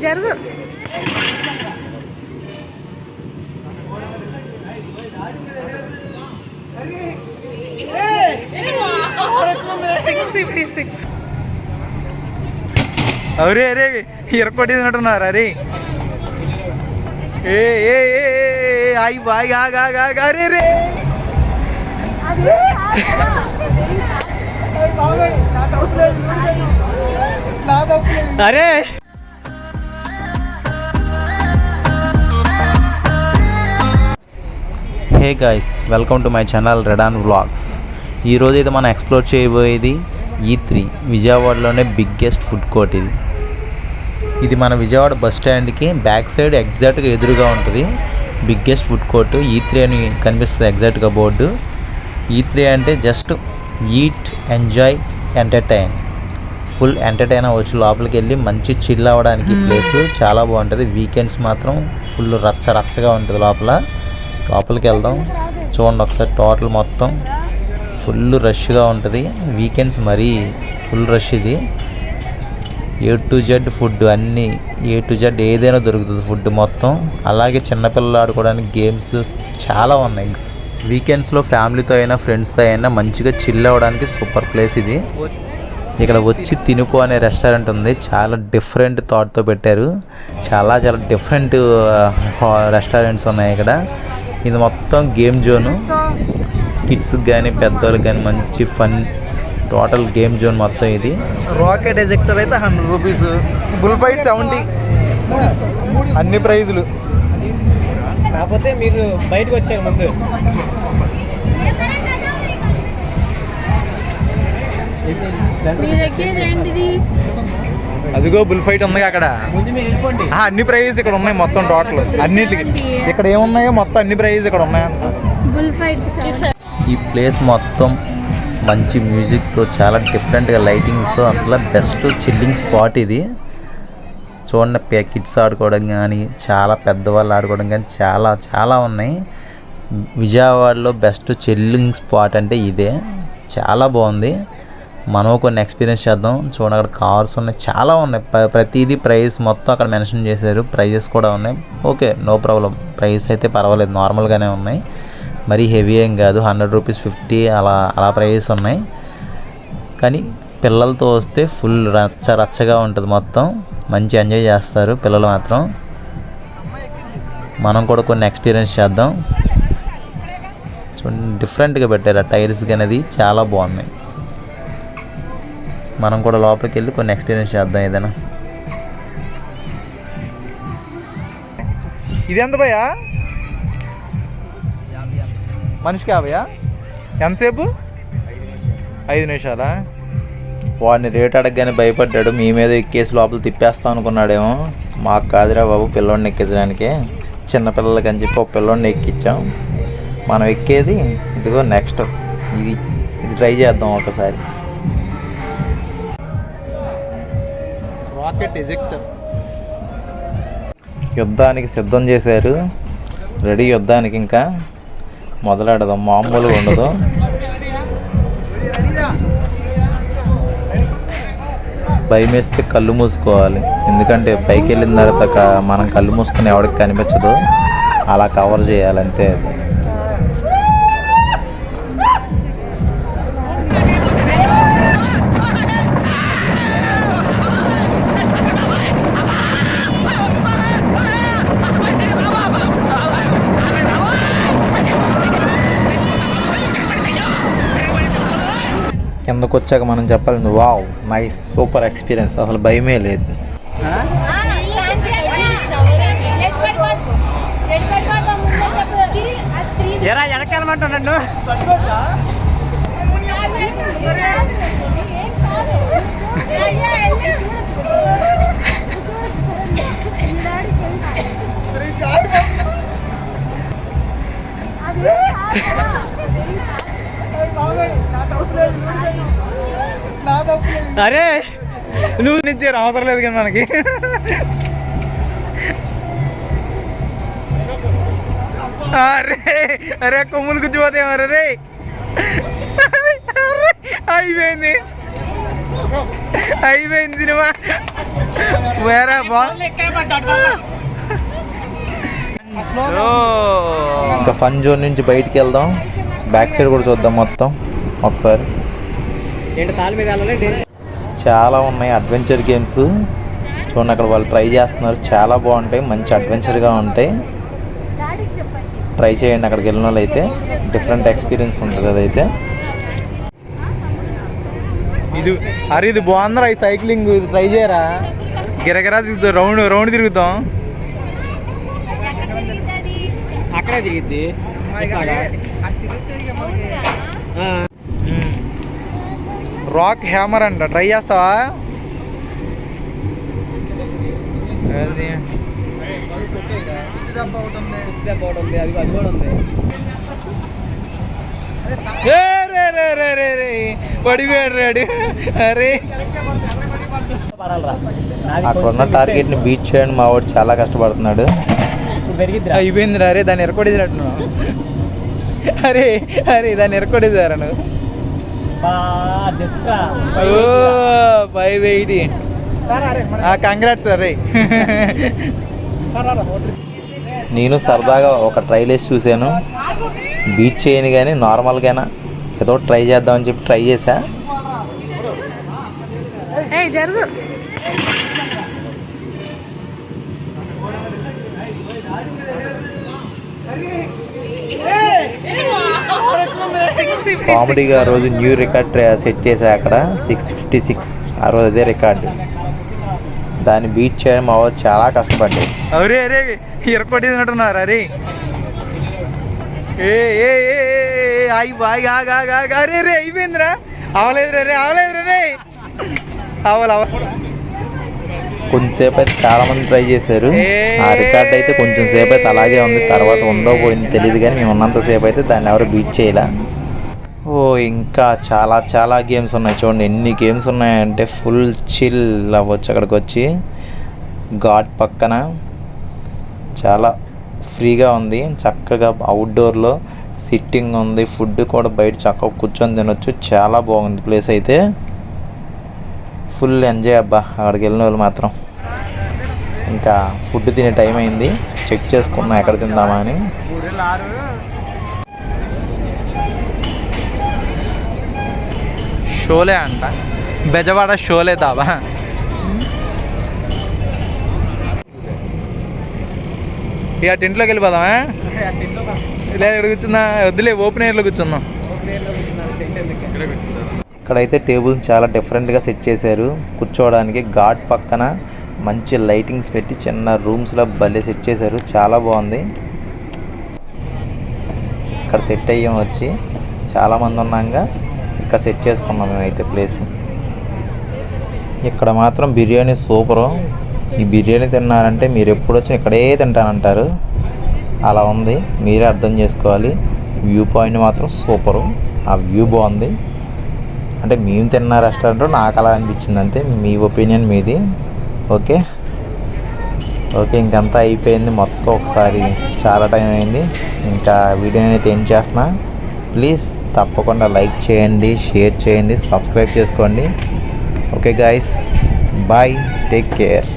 జరుగు. Six fifty six అవరే అరే ఇరకొట్టేసినట్టున్నారు అరే. ఏ ఏ ఏ, ఏ, ఏ, ఆగి బాగి ఆగి ఆగి ఆగి అరే రే. అరే. Hey guys welcome to my channel రెడాన్ vlogs. ఈరోజు అయితే మనం ఎక్స్ప్లోర్ చేయబోయేది ఈ త్రీ విజయవాడలోనే బిగ్గెస్ట్ ఫుడ్ కోర్ట్ ఇది. ఇది మన విజయవాడ బస్ స్టాండ్కి బ్యాక్ సైడ్ ఎగ్జాక్ట్గా ఎదురుగా ఉంటుంది. బిగ్గెస్ట్ ఫుడ్ కోర్ట్ ఈ త్రీ అని కనిపిస్తుంది ఎగ్జాక్ట్గా బోర్డు. ఈ త్రీ అంటే just eat enjoy entertain. Full entertain అవ్వచ్చు. లోపలికి వెళ్ళి మంచి చిల్ అవ్వడానికి ప్లేస్. చాలా బాగుంటుంది. వీకెండ్స్ మాత్రం ఫుల్ రచ్చ రచ్చగా ఉంటుంది లోపల. లోపలికి వెళ్దాం. చూడండి ఒకసారి టోటల్ మొత్తం. ఫుల్ రష్గా ఉంటుంది. వీకెండ్స్ మరీ ఫుల్ రష్ ఇది. ఏ టు జెడ్ ఫుడ్ అన్నీ ఏ టు జెడ్ ఏదైనా దొరుకుతుంది ఫుడ్ మొత్తం. అలాగే చిన్నపిల్లలు ఆడుకోవడానికి గేమ్స్ చాలా ఉన్నాయి. వీకెండ్స్లో ఫ్యామిలీతో అయినా ఫ్రెండ్స్తో అయినా మంచిగా చిల్ అవ్వడానికి సూపర్ ప్లేస్ ఇది. ఇక్కడ వచ్చి తినుకో అనే రెస్టారెంట్ ఉంది. చాలా డిఫరెంట్ థాట్తో పెట్టారు. చాలా చాలా డిఫరెంట్ రెస్టారెంట్స్ ఉన్నాయి ఇక్కడ. ఇది మొత్తం గేమ్ జోను. కిడ్స్కి కానీ పెద్దవాళ్ళకి కానీ మంచి ఫన్ టోటల్ గేమ్ జోన్ మొత్తం ఇది. రాకెట్ ఎజెక్టర్ అయితే hundred rupees. Bull fight seventy. అన్ని ప్రైజులు. కాకపోతే మీరు బయటకు వచ్చారు ముందు. మీరు ఎక్కేది ఏంటిది? అదిగో బుల్ ఫైట్ ఉంది అక్కడ. అన్ని ప్రైజెస్ ఇక్కడ ఉన్నాయి మొత్తం టోటల్. అన్నిటికి. ఇక్కడ ఏమున్నాయో మొత్తం అన్ని ప్రైజెస్ ఇక్కడ ఉన్నాయంట. ఫైట్ ఈ ప్లేస్ మొత్తం మంచి మ్యూజిక్తో చాలా డిఫరెంట్గా లైటింగ్స్తో అసలు బెస్ట్ చిల్లింగ్ స్పాట్ ఇది. చూడండి పే కిడ్స్ ఆడుకోవడం కానీ చాలా పెద్దవాళ్ళు ఆడుకోవడం కానీ చాలా చాలా ఉన్నాయి. విజయవాడలో బెస్ట్ చిల్లింగ్ స్పాట్ అంటే ఇదే. చాలా బాగుంది. మనం కొన్ని ఎక్స్పీరియన్స్ చేద్దాం. చూడండి అక్కడ కార్స్ ఉన్నాయి. చాలా ఉన్నాయి. ప్ర- ప్రతిదీ ప్రైస్ మొత్తం అక్కడ మెన్షన్ చేశారు. ప్రైజెస్ కూడా ఉన్నాయి. ఓకే నో ప్రాబ్లం ప్రైస్ అయితే పర్వాలేదు. నార్మల్గానే ఉన్నాయి. మరీ హెవీ ఏం కాదు. హండ్రెడ్ రూపీస్ ఫిఫ్టీ అలా అలా ప్రైజెస్ ఉన్నాయి. కానీ పిల్లలతో వస్తే ఫుల్ రచ్చ రచ్చగా ఉంటుంది మొత్తం. మంచి ఎంజాయ్ చేస్తారు పిల్లలు మాత్రం. మనం కూడా కొన్ని ఎక్స్పీరియన్స్ చేద్దాం. చూడండి డిఫరెంట్గా పెట్టారు. ఆ టైర్స్ అనేది చాలా బాగున్నాయి. మనం కూడా లోపలికి వెళ్ళి కొన్ని ఎక్స్పీరియన్స్ చేద్దాం ఏదైనా. ఇది ఎంత భయ్యా? మనిషికి యాభయా? ఎంతసేపు? ఐదు నిమిషాలా? వాడిని రేట్ అడగగానే భయపడ్డాడు. మీ మీద ఎక్కేసి లోపల తిప్పేస్తాం అనుకున్నాడేమో. మాకు కాదురా బాబు పిల్లోడిని ఎక్కించడానికి. చిన్న పిల్లలకి అని చెప్పి ఒక పిల్లోడిని ఎక్కించాం మనం ఎక్కేది ఇదిగో నెక్స్ట్ ఇది ఇది ట్రై చేద్దాం ఒకసారి. రాకెట్ ఎజెక్టర్ యుద్ధానికి సిద్ధం చేశారు. రెడీ యుద్ధానికి ఇంకా మొదలెడదాం. మామూలుగా ఉండదు. భయం వేస్తే కళ్ళు మూసుకోవాలి. ఎందుకంటే పైకి వెళ్ళిన తర్వాత మనం కళ్ళు మూసుకుని ఎవరికి కనిపించదు. అలా కవర్ చేయాలంతే అది. కిందకు వచ్చాక మనం చెప్పాలి వావ్ నైస్ సూపర్ ఎక్స్పీరియన్స్. అసలు భయమే లేదు. ఎరా వెనకాలమంటా అరే నువ్వు నుంచి అవసరం లేదు కదా మనకి. అరే అరే కొమ్ములు గుచ్చిపోతే మరి రే అయిపోయింది. అయిపోయింది సినిమా. వేరే బా. ఇంకా ఫన్ జోన్ నుంచి బయటికి వెళ్దాం. బ్యాక్ సైడ్ కూడా చూద్దాం మొత్తం. ఒకసారి. ఏంటి తాళ మీద వెళ్ళాలండి చాలా ఉన్నాయి అడ్వెంచర్ గేమ్స్ చూడండి అక్కడ వాళ్ళు ట్రై చేస్తున్నారు. చాలా బాగుంటాయి. మంచి అడ్వెంచర్గా ఉంటాయి. ట్రై చేయండి అక్కడికి వెళ్ళిన వాళ్ళు అయితే డిఫరెంట్ ఎక్స్పీరియన్స్ ఉంటుంది అదైతే. ఇది అరే ఇది బాగుందిరా ఈ సైక్లింగ్ ఇది ట్రై చేయరా? గిరగిరా తిరుగుతాం రౌండ్ రౌండ్ తిరుగుతాం. అక్కడే తిరిగిద్ది. రాక్ హ్యామర్ అంట. ట్రై చేస్తావా? అది. పడిపోయాడు రాడు అరే. అక్కడ ఉన్న టార్గెట్ని బీచ్ చేయడానికి మా వాడు చాలా కష్టపడుతున్నాడు. అయిపోయింది అరే దాన్ని ఎరకొడేసినట్టు అరే అరే దాన్ని ఎరకొడేసారా నువ్వు? ఫైవ్ ఎయిటీ కంగ్రాట్స్ అరే నేను సరదాగా ఒక ట్రైల్ వేసి చూశాను. బీచ్ చేయను కానీ నార్మల్గానా? ఏదో ట్రై చేద్దామని చెప్పి ట్రై చేశా. ఏ జరుగు. కామెడీగా ఆ రోజు న్యూ రికార్డ్ సెట్ చేశా అక్కడ. Six fifty six. ఆ రోజు అదే రికార్డు. దాన్ని బీట్ చేయడం మా వాడు చాలా కష్టపడ్డాడు అరే అరే ఇరకొట్టేసినట్టున్నారు అరే. ఏ ఏ ఏ ఆగి ఆగి ఆగి ఆగి ఆగి. అరే రే అయిపోయిందిరా. అవలేదు రే అవలేదు రే. అవలు అవ కొంచెంసేపు అయితే చాలా మంది ట్రై చేశారు. ఆ రికార్డ్ అయితే కొంచెం సేపు అయితే అలాగే ఉంది. తర్వాత ఉందో పోయింది తెలియదు కానీ మేము ఉన్నంతసేపు అయితే దాన్ని ఎవరు బీట్ చేయలే. ఓ ఇంకా చాలా చాలా గేమ్స్ ఉన్నాయి చూడండి. ఎన్ని గేమ్స్ ఉన్నాయంటే ఫుల్ చిల్ అవ్వచ్చు అక్కడికి వచ్చి ఘాట్ పక్కన చాలా ఫ్రీగా ఉంది. చక్కగా అవుట్డోర్లో సిట్టింగ్ ఉంది. ఫుడ్ కూడా బయట చక్కగా కూర్చొని తినొచ్చు. చాలా బాగుంది ప్లేస్ అయితే. ఫుల్ ఎంజాయ్ అబ్బా. అక్కడికి వెళ్ళిన వాళ్ళు మాత్రం. ఇంకా ఫుడ్ తినే టైం అయింది. చెక్ చేసుకున్నా ఎక్కడ తిందామా అని. షోలే అంట. బెజవాడ షోలే దాబా ఇక టెంట్లోకి వెళ్ళిపోదామా? లేదు ఇక్కడ కూర్చుందా వద్దులే ఓపెన్ ఎయిర్లో కూర్చుందాం ఇక్కడైతే టేబుల్ చాలా డిఫరెంట్గా సెట్ చేశారు. కూర్చోవడానికి ఘాట్ పక్కన మంచి లైటింగ్స్ పెట్టి చిన్న రూమ్స్లో భలే సెట్ చేశారు. చాలా బాగుంది. ఇక్కడ సెట్ అయ్యాం వచ్చి. చాలామంది ఉన్నాగా. ఇక్కడ సెట్ చేసుకున్నాం మేమైతే ప్లేస్. ఇక్కడ మాత్రం బిర్యానీ సూపరు. ఈ బిర్యానీ తిన్నారంటే మీరు ఎప్పుడు వచ్చి ఇక్కడే తింటానంటారు. అలా ఉంది. మీరే అర్థం చేసుకోవాలి. వ్యూ పాయింట్ మాత్రం సూపరు. ఆ వ్యూ బాగుంది. అంటే మేము తిన్న రెస్టారెంట్ నాకు అలా అనిపించింది. అంతే మీ ఒపీనియన్ మీది. ఓకే? ఓకే ఇంకంతా అయిపోయింది మొత్తం ఒకసారి. చాలా టైం అయింది. ఇంకా వీడియోని అయితే ఏం చేస్తున్నా. ప్లీజ్ తప్పకుండా లైక్ చేయండి షేర్ చేయండి సబ్స్క్రైబ్ చేసుకోండి. Okay guys bye take care